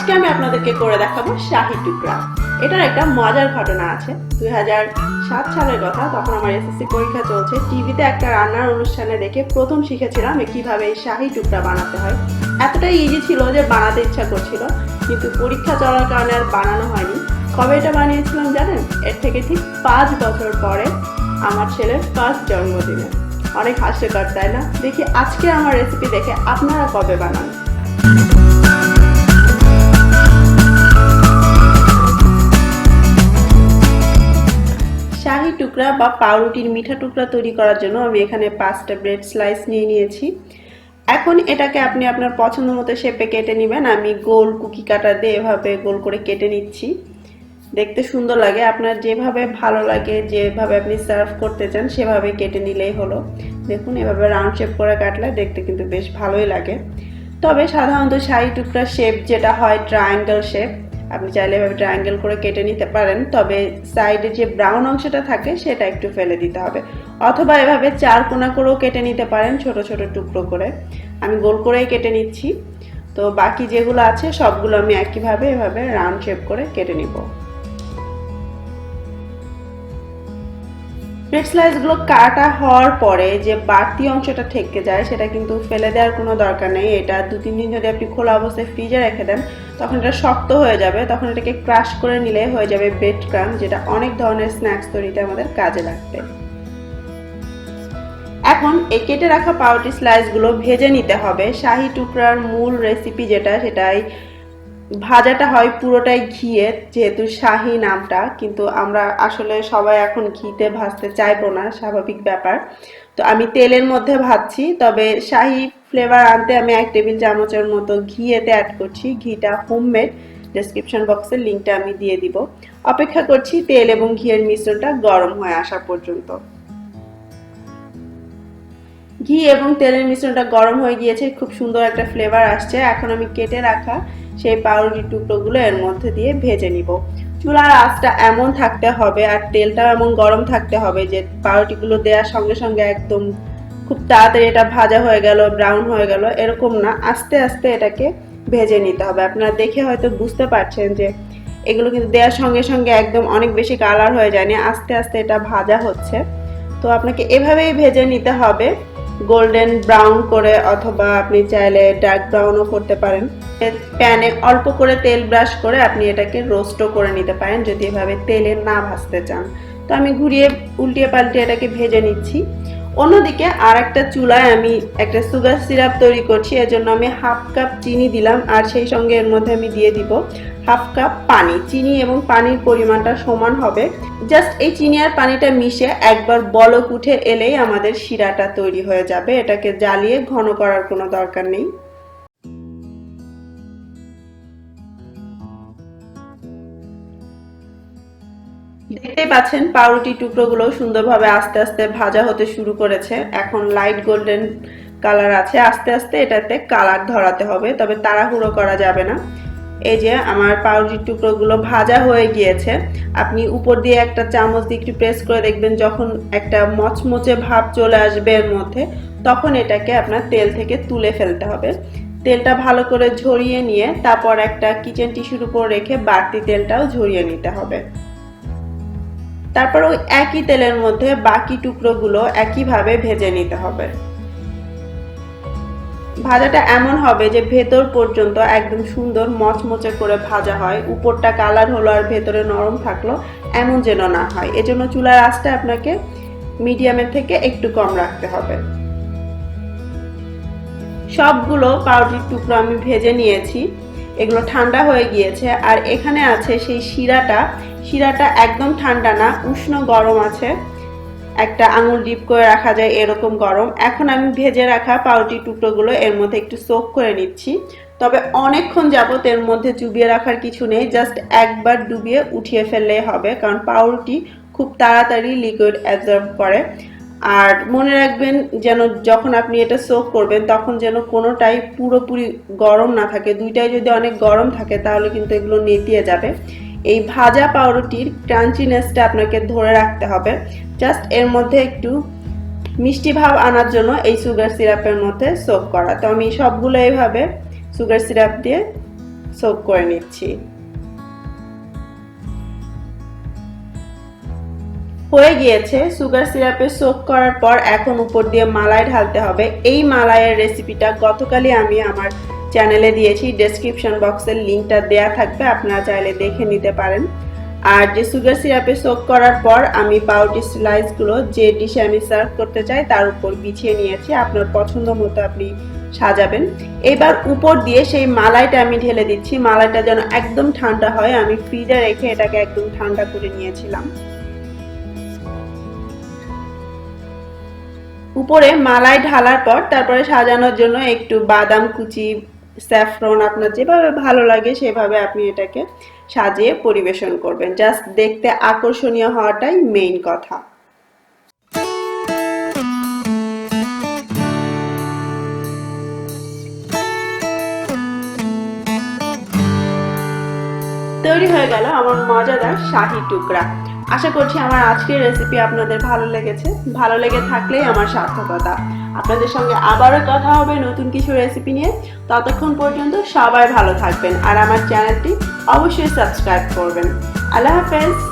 আজকে আমি আপনাদেরকে করে দেখাবো শাহি টুকরা। এটার একটা মজার ঘটনা আছে। দুই হাজার সাত সালের কথা, তখন আমার এসএসসি পরীক্ষা চলছে। টিভিতে একটা রান্নার অনুষ্ঠানে দেখে প্রথম শিখেছিলাম কীভাবে এই শাহি টুকরা বানাতে হয়। এতটাই ইজি ছিল যে বানাতে ইচ্ছা করছিল, কিন্তু পরীক্ষা চলার কারণে আর বানানো হয়নি। কবে এটা বানিয়েছিলাম জানেন? এর থেকে ঠিক পাঁচ বছর পরে আমার ছেলের ফার্স্ট জন্মদিনে। অনেক হাস্যকর, তাই না? দেখি আজকে আমার রেসিপি দেখে আপনারা কবে বানান। টুকরা বা পাউরুটির মিঠা টুকরা তৈরি করার জন্য আমি এখানে পাঁচটা ব্রেড স্লাইস নিয়ে নিয়েছি। এখন এটাকে আপনি আপনার পছন্দ মতো শেপে কেটে নেবেন। আমি গোল কুকি কাটার দিয়ে এভাবে গোল করে কেটে নিচ্ছি। দেখতে সুন্দর লাগে। আপনার যেভাবে ভালো লাগে, যেভাবে আপনি সার্ভ করতে চান, সেভাবে কেটে নিলেই হলো। দেখুন, এভাবে রাউন্ড শেপ করে কাটলে দেখতে কিন্তু বেশ ভালোই লাগে। তবে সাধারণত শাড়ি টুকরা শেপ যেটা হয় ট্রায়াঙ্গেল শেপ আপনি চাইলে এভাবে ট্রায়াঙ্গেল করে কেটে নিতে পারেন, তবে সাইডে যে ব্রাউন অংশটা থাকে সেটা একটু ফেলে দিতে হবে। অথবা এভাবে চার কোনা করেও কেটে নিতে পারেন, ছোট ছোট টুকরো করে। আমি গোল করেই কেটে নিচ্ছি। তো বাকি যেগুলো আছে সবগুলো আমি একইভাবে এভাবে রাউন্ড শেপ করে কেটে নিব। ব্রেড স্লাইসগুলো কাটা হওয়ার পরে যে বাড়তি অংশটা থেকে যায়, সেটা কিন্তু ফেলে দেওয়ার কোনো দরকার নেই। এটা দু তিন দিন যদি আপনি খোলা অবস্থায় ফ্রিজে রেখে দেন, তখন এটা শক্ত হয়ে যাবে। তখন এটাকে ক্রাশ করে নিলে হয়ে যাবে ব্রেড ক্রাম যেটা অনেক ধরনের স্ন্যাক্স তৈরিতে আমাদের কাজে লাগবে। এখন এই কেটে রাখা পাউরুটি স্লাইসগুলো ভেজে নিতে হবে। শাহি টুকরার মূল রেসিপি যেটা, সেটাই ভাজাটা হয় পুরোটাই ঘিয়ে, যেহেতু শাহি নামটা, কিন্তু আমরা আসলে সবাই এখন ঘিতে ভাজতে চাইব না, স্বাভাবিক ব্যাপার। তো আমি তেলের মধ্যে ভাজছি, তবে শাহি ফ্লেভার আনতে আমি এক টেবিল চামচের মতো ঘি এতে অ্যাড করছি। ঘিটা হোমমেড ডেসক্রিপশন বক্সের লিঙ্কটা আমি দিয়ে দিব। অপেক্ষা করছি তেল এবং ঘিয়ের মিশ্রণটা গরম হয়ে আসা পর্যন্ত। ঘি এবং তেলের মিশ্রণটা গরম হয়ে গিয়েছে, খুব সুন্দর একটা ফ্লেভার আসছে। এখন আমি কেটে রাখা সেই পাউরুটির টুকরোগুলো এর মধ্যে দিয়ে ভেজে নিব। চুলার আঁচটা এমন থাকতে হবে আর তেলটাও এমন গরম থাকতে হবে যে পাউরুটিগুলো দেওয়ার সঙ্গে সঙ্গে একদম খুব তাড়াতাড়ি এটা ভাজা হয়ে গেল ব্রাউন হয়ে গেল, এরকম না। আস্তে আস্তে এটাকে ভেজে নিতে হবে। আপনারা দেখে হয়তো বুঝতে পারছেন যে এগুলো কিন্তু দেওয়ার সঙ্গে সঙ্গে একদম অনেক বেশি কালার হয়ে যায়নি আস্তে আস্তে এটা ভাজা হচ্ছে। তো আপনাকে এভাবেই ভেজে নিতে হবে। গোল্ডেন ব্রাউন করে অথবা আপনি চাইলে ডার্ক ব্রাউনও করতে পারেন। প্যানে অল্প করে তেল ব্রাশ করে আপনি এটাকে রোস্টও করে নিতে পারেন যদি এভাবে তেলে না ভাজতে চান। তো আমি ঘুরিয়ে, উল্টিয়ে পাল্টিয়ে এটাকে ভেজে নিচ্ছি। অন্যদিকে আর একটা চুলায় আমি একটা সুগার সিরাপ তৈরি করছি এর জন্য আমি হাফ কাপ চিনি দিলাম, আর সেই সঙ্গে এর মধ্যে আমি দিয়ে দিব হাফ কাপ পানি, চিনি এবং পানির পরিমাণটা সমান হবে। জাস্ট এই চিনি আর পানিটা মিশে একবার বলক উঠে এলেই আমাদের শিরাটা তৈরি হয়ে যাবে। এটাকে জ্বালিয়ে ঘন করার কোনো দরকার নেই। দেখতেই পাচ্ছেন পাউরুটি টুকরোগুলো সুন্দরভাবে আস্তে আস্তে ভাজা হতে শুরু করেছে। এখন লাইট গোল্ডেন কালার আছে। আস্তে আস্তে এটাতে কালার ধরাতে হবে, তবে তাড়াহুড়ো করা যাবে না। এই যে আমার পাউরুটির টুকরোগুলো ভাজা হয়ে গিয়েছে। আপনি উপর দিয়ে একটা চামচ দিয়ে একটু প্রেস করে দেখবেন যখন একটা মচমচে ভাব চলে আসবে এর মধ্যে, তখন এটাকে আপনার তেল থেকে তুলে ফেলতে হবে। তেলটা ভালো করে ঝরিয়ে নিয়ে তারপর একটা কিচেন টিস্যুর উপর রেখে বাড়তি তেলটাও ঝরিয়ে নিতে হবে। তারপর ওই একই তেলের মধ্যে বাকি টুকরোগুলো একইভাবে ভেজে নিতে হবে। ভাজাটা এমন হবে যে ভেতর পর্যন্ত একদম সুন্দর মচমচে করে ভাজা হয়। উপরটা কালার হলো আর ভেতরে নরম থাকল, এমন যেন না হয়। এজন্য চুলার আঁচটা আপনাকে মিডিয়ামের থেকে একটু কম রাখতে হবে। সবগুলো পাউরুটির টুকরো আমি ভেজে নিয়েছি। এগুলো ঠান্ডা হয়ে গিয়েছে আর এখানে আছে সেই শিরাটা। শিরাটা একদম ঠান্ডা না, উষ্ণ গরম আছে। একটা আঙুল ডিপ করে রাখা যায় এরকম গরম। এখন আমি ভেজে রাখা পাউরুটি টুকরোগুলো এর মধ্যে একটু সোক করে নিচ্ছি। তবে অনেকক্ষণ যাবত এর মধ্যে চুবিয়ে রাখার কিছু নেই জাস্ট একবার ডুবিয়ে উঠিয়ে ফেললেই হবে, কারণ পাউরুটি খুব তাড়াতাড়ি লিকুইড অ্যাবজর্ব করে। আর মনে রাখবেন যেন যখন আপনি এটা সোক করবেন, তখন যেন কোনোটাই পুরোপুরি গরম না থাকে। দুইটাই যদি অনেক গরম থাকে, তাহলে কিন্তু এগুলো নেতিয়ে যাবে। এই ভাজা পাউরুটির ক্রাঞ্চিনেসটা আপনাকে ধরে রাখতে হবে। জাস্ট এর মধ্যে একটু মিষ্টি ভাব আনার জন্য এই সুগার সিরাপের মধ্যে সোপ করা। তো আমি সবগুলো এইভাবে সুগার সিরাপ দিয়ে সোক করে নিচ্ছি। হয়ে গিয়েছে সুগার সিরাপে সোক করার পর এখন উপর দিয়ে মালাই ঢালতে হবে। এই মালাইয়ের রেসিপিটা গতকালই আমি আমার চ্যানেলে দিয়েছি ডেসক্রিপশন বক্সের লিঙ্কটা দেয়া থাকবে, আপনারা চাইলে দেখে নিতে পারেন। আর যে সুগার সিরাপে সোক করার পর আমি পাউডার স্লাইসগুলো যে ডিশে আমি সার্ভ করতে চাই, তার উপর বিছিয়ে নিয়েছি, আপনার পছন্দ মতো আপনি সাজাবেন। এবার উপর দিয়ে সেই মালাইটা আমি ঢেলে দিচ্ছি, মালাইটা যেন একদম ঠান্ডা হয়, আমি ফ্রিজে রেখে এটাকে একদম ঠান্ডা করে নিয়েছিলাম। উপরে মালাই ঢালার পর, তারপরে সাজানোর জন্য একটু বাদাম কুচি স্যাফরন আপনার যেভাবে ভালো লাগে, সেভাবে আপনি এটাকে সাজিয়ে পরিবেশন করবেন। জাস্ট দেখতে আকর্ষণীয় হওয়াটাই মেইন কথা। তৈরি হয়ে গেল আমার মজাদার শাহি টুকরা। আশা করছি আমার আজকের রেসিপি আপনাদের ভালো লেগেছে। ভালো লেগে থাকলেই আমার সার্থকতা। আপনাদের সঙ্গে আবারও কথা হবে নতুন কিছু রেসিপি নিয়ে। ততক্ষণ পর্যন্ত সবাই ভালো থাকবেন আর আমার চ্যানেলটি অবশ্যই সাবস্ক্রাইব করবেন। আল্লাহ হাফেজ।